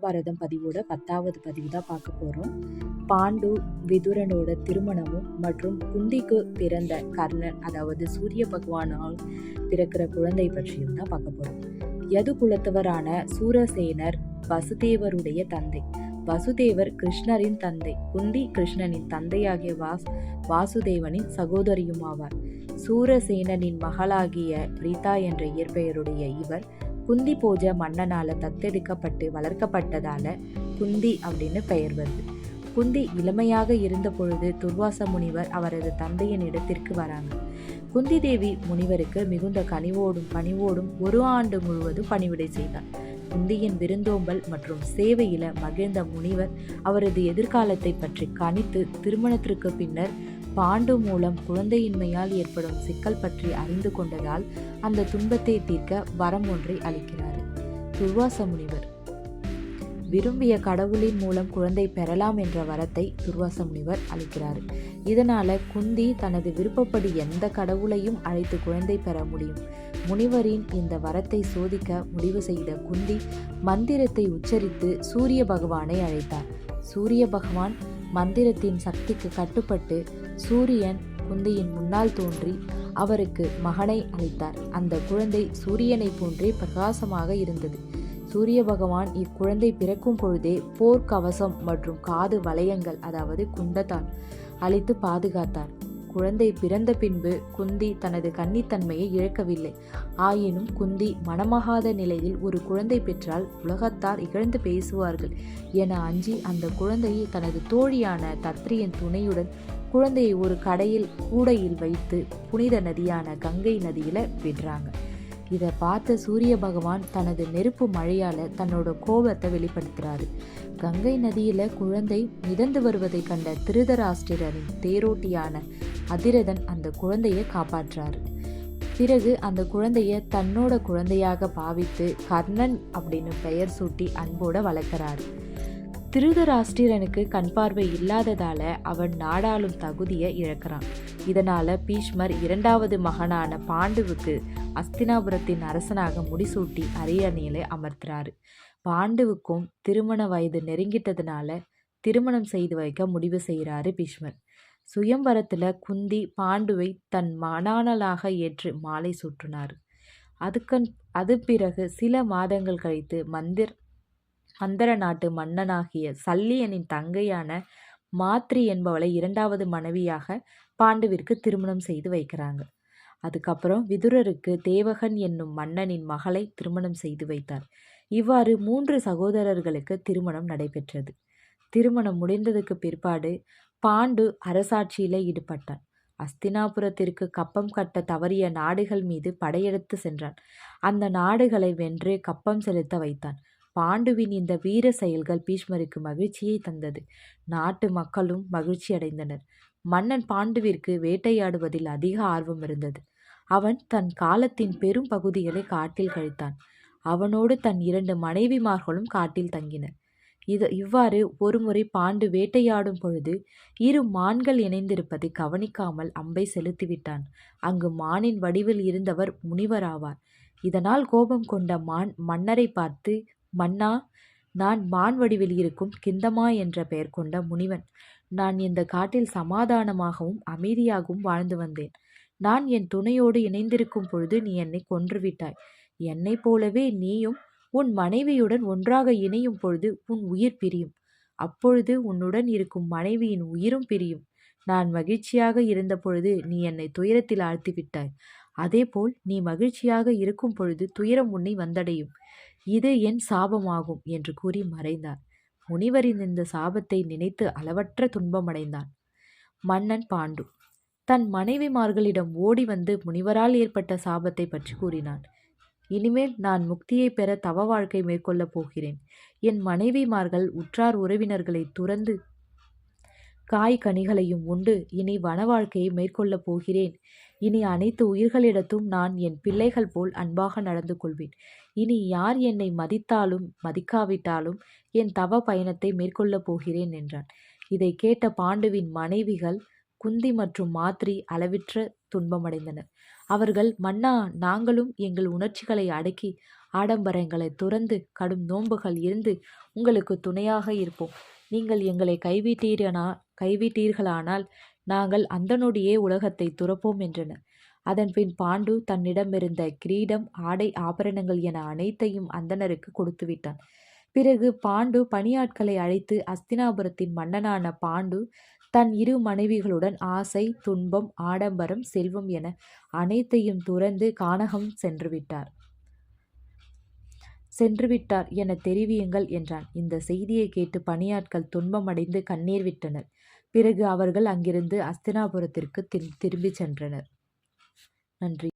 மகாபாரதம் பதிவோட பத்தாவது பதிவு தான் பார்க்க போகிறோம் பாண்டு விதுரனோட திருமணமும் மற்றும் குந்திக்கு பிறந்த கர்ணன் அதாவது சூரிய பகவானால் பிறக்கிற குழந்தை பற்றியும் தான் பார்க்க போகிறோம் யது குலத்தவரான சூரசேனர் வசுதேவருடைய தந்தை. வசுதேவர் கிருஷ்ணரின் தந்தை. குந்தி கிருஷ்ணனின் தந்தையாகிய வாஸ் வாசுதேவனின் சகோதரியுமாவார். சூரசேனனின் மகளாகிய ரீதா என்ற இயற்பெயருடைய இவர் குந்தி பூஜை மன்னனால தத்தெடுக்கப்பட்டு வளர்க்கப்பட்டதால குந்தி அப்படின்னு பெயர் வருது. குந்தி இளமையாக இருந்த பொழுது துர்வாச முனிவர் அவரது தந்தையின் இடத்திற்கு வராங்க. குந்தி தேவி முனிவருக்கு மிகுந்த கனிவோடும் பணிவோடும் ஒரு ஆண்டு முழுவதும் பணிவிடை செய்தார். குந்தியின் விருந்தோம்பல் மற்றும் சேவையில மகிழ்ந்த முனிவர் அவரது எதிர்காலத்தை பற்றி கணித்து திருமணத்திற்கு பின்னர் பாண்டு மூலம் குழந்தையின்மையால் ஏற்படும் சிக்கல் பற்றி அறிந்து கொண்டதால் அந்த துன்பத்தை தீர்க்க வரம் ஒன்றை அளிக்கிறார். துர்வாச முனிவர். விரும்பிய கடவுளின் மூலம் குழந்தை பெறலாம் என்ற வரத்தை துர்வாச முனிவர் அளிக்கிறார். இதனால குந்தி தனது விருப்பப்படி எந்த கடவுளையும் அழைத்து குழந்தை பெற முடியும். முனிவரின் இந்த வரத்தை சோதிக்க முடிவு செய்த குந்தி மந்திரத்தை உச்சரித்து சூரிய பகவானை அழைத்தார். சூரிய பகவான் மந்திரத்தின் சக்திக்கு கட்டுப்பட்டு சூரியன் குந்தியின் முன்னால் தோன்றி அவருக்கு மகனை அளித்தார். அந்த குழந்தை சூரியனை போன்றே பிரகாசமாக இருந்தது. சூரிய பகவான் இக்குழந்தை பிறக்கும் பொழுதே போர்க்கவசம் மற்றும் காது வளையங்கள் அதாவது குண்டத்தால் அழித்து பாதுகாத்தார். குழந்தை பிறந்த பின்பு குந்தி தனது கன்னித்தன்மையை இழக்கவில்லை. ஆயினும் குந்தி மனமாகாத நிலையில் ஒரு குழந்தை பெற்றால் உலகத்தார் இகழ்ந்து பேசுவார்கள் என அஞ்சி அந்த குழந்தையை தனது தோழியான தத்ரியின் துணையுடன் குழந்தையை ஒரு கடையில் கூடையில் வைத்து புனித நதியான கங்கை நதியில் விடுறாங்க. இதை பார்த்த சூரிய பகவான் தனது நெருப்பு மழையால் தன்னோட கோபத்தை வெளிப்படுத்துறாரு. கங்கை நதியில் குழந்தை மிதந்து வருவதை கண்ட திருதராஷ்டிரரின் தேரோட்டியான அதிரதன் அந்த குழந்தையை காப்பாற்றாரு. பிறகு அந்த குழந்தைய தன்னோட குழந்தையாக பாவித்து கர்ணன் அப்படின்னு பெயர் சூட்டி அன்போட வளர்க்குறாரு. திருதராஷ்டிரனுக்கு கண் பார்வை இல்லாததால அவன் நாடாளும் தகுதியை இழக்கிறான். இதனால பீஷ்மர் இரண்டாவது மகனான பாண்டுவுக்கு அஸ்தினாபுரத்தின் அரசனாக முடிசூட்டி அரியணையில அமர்த்துறாரு. பாண்டுவுக்கும் திருமண வயது நெருங்கிட்டதுனால திருமணம் செய்து வைக்க முடிவு செய்கிறாரு பீஷ்மர். சுயம்பரத்தில் குந்தி பாண்டுவை தன் மணானலாக ஏற்று மாலை சூற்றினார். அதுக்கன் அது பிறகு சில மாதங்கள் கழித்து மந்திர் அந்தர நாட்டு மன்னனாகிய சல்லியனின் தங்கையான மாத்ரி என்பவளை இரண்டாவது மனைவியாக பாண்டுவிற்கு திருமணம் செய்து வைக்கிறாங்க. அதுக்கப்புறம் விதுரருக்கு தேவகன் என்னும் மன்னனின் மகளை திருமணம் செய்து வைத்தார். இவ்வாறு மூன்று சகோதரர்களுக்கு திருமணம் நடைபெற்றது. திருமணம் முடிந்ததுக்கு பிற்பாடு பாண்டு அரசாட்சியில ஈடுபட்டான் அஸ்தினாபுரத்திற்கு கப்பம் கட்ட தவறிய நாடுகள் மீது படையெடுத்து சென்றான். அந்த நாடுகளை வென்று கப்பம் செலுத்த வைத்தான். பாண்டுவின் இந்த வீர செயல்கள் பீஷ்மருக்கு மகிழ்ச்சியை தந்தது. நாட்டு மக்களும் மகிழ்ச்சி அடைந்தனர். மன்னன் பாண்டுவிற்கு வேட்டையாடுவதில் அதிக ஆர்வம் இருந்தது. அவன் தன் காலத்தின் பெரும் பகுதிகளை காட்டில் கழித்தான். அவனோடு தன் இரண்டு மனைவிமார்களும் காட்டில் தங்கினர். இது இவ்வாறு ஒருமுறை பாண்டு வேட்டையாடும் பொழுது இரு மான்கள் இணைந்திருப்பதை கவனிக்காமல் அம்பை செலுத்திவிட்டான். அங்கு மானின் வடிவில் இருந்தவர் முனிவராவார். இதனால் கோபம் கொண்ட மான் மன்னரை பார்த்து மன்னா நான் மான் வடிவில் இருக்கும் கிந்தமா என்ற பெயர் கொண்ட முனிவன். நான் இந்த காட்டில் சமாதானமாகவும் அமைதியாகவும் வாழ்ந்து வந்தேன். நான் என் துணையோடு இணைந்திருக்கும் பொழுது நீ என்னை கொன்றுவிட்டாய். என்னை போலவே நீயும் உன் மனைவியுடன் ஒன்றாக இணையும் பொழுது உன் உயிர் பிரியும். அப்பொழுது உன்னுடன் இருக்கும் மனைவியின் உயிரும் பிரியும். நான் மகிழ்ச்சியாக இருந்த பொழுது நீ என்னை துயரத்தில் ஆழ்த்திவிட்டாய். அதேபோல் நீ மகிழ்ச்சியாக இருக்கும் பொழுது துயரம் உன்னை வந்தடையும். இது என் சாபமாகும் என்று கூறி மறைந்தார். முனிவரின் இந்த சாபத்தை நினைத்து அளவற்ற துன்பமடைந்தான். மன்னன் பாண்டு தன் மனைவிமார்களிடம் ஓடி வந்து முனிவரால் ஏற்பட்ட சாபத்தை பற்றி கூறினான். இனிமேல் நான் முக்தியை பெற தவ வாழ்க்கை மேற்கொள்ளப் போகிறேன். என் மனைவிமார்கள் உற்றார் உறவினர்களை துறந்து காய் கனிகளையும் உண்டு. இனி வன வாழ்க்கையை மேற்கொள்ளப் போகிறேன். இனி அனைத்து உயிர்களிடத்தும் நான் என் பிள்ளைகள் போல் அன்பாக நடந்து கொள்வேன். இனி யார் என்னை மதித்தாலும் மதிக்காவிட்டாலும் என் தவ பயணத்தை மேற்கொள்ளப் போகிறேன் என்றான். இதை கேட்ட பாண்டுவின் மனைவிகள் குந்தி மற்றும் மாத்ரி அளவிற்ற துன்பமடைந்தனர். அவர்கள் மன்னா நாங்களும் எங்கள் உணர்ச்சிகளை அடக்கி ஆடம்பரங்களை துறந்து கடும் நோன்புகள் இருந்து உங்களுக்கு துணையாக இருப்போம். நீங்கள் எங்களை கைவிட்டீரனா? கைவிட்டீர்களானால் நாங்கள் அந்த நொடியே உலகத்தை துறப்போம் என்றனர் அதன்பின் பாண்டு தன்னிடமிருந்த கிரீடம் ஆடை ஆபரணங்கள் என அனைத்தையும் அந்தணருக்கு கொடுத்து விட்டான் பிறகு பாண்டு பணியாட்களை அழைத்து அஸ்தினாபுரத்தின் மன்னனான பாண்டு தன் இரு மனைவிகளுடன் ஆசை துன்பம் ஆடம்பரம் செல்வம் என அனைத்தையும் துறந்து கானகம் சென்றுவிட்டார். சென்றுவிட்டார் என தெரிவியுங்கள் என்றான். இந்த செய்தியை கேட்டு பணியாட்கள் துன்பமடைந்து கண்ணீர் விட்டனர். பிறகு அவர்கள் அங்கிருந்து அஸ்தினாபுரத்திற்கு திரும்பிச் சென்றனர். நன்றி.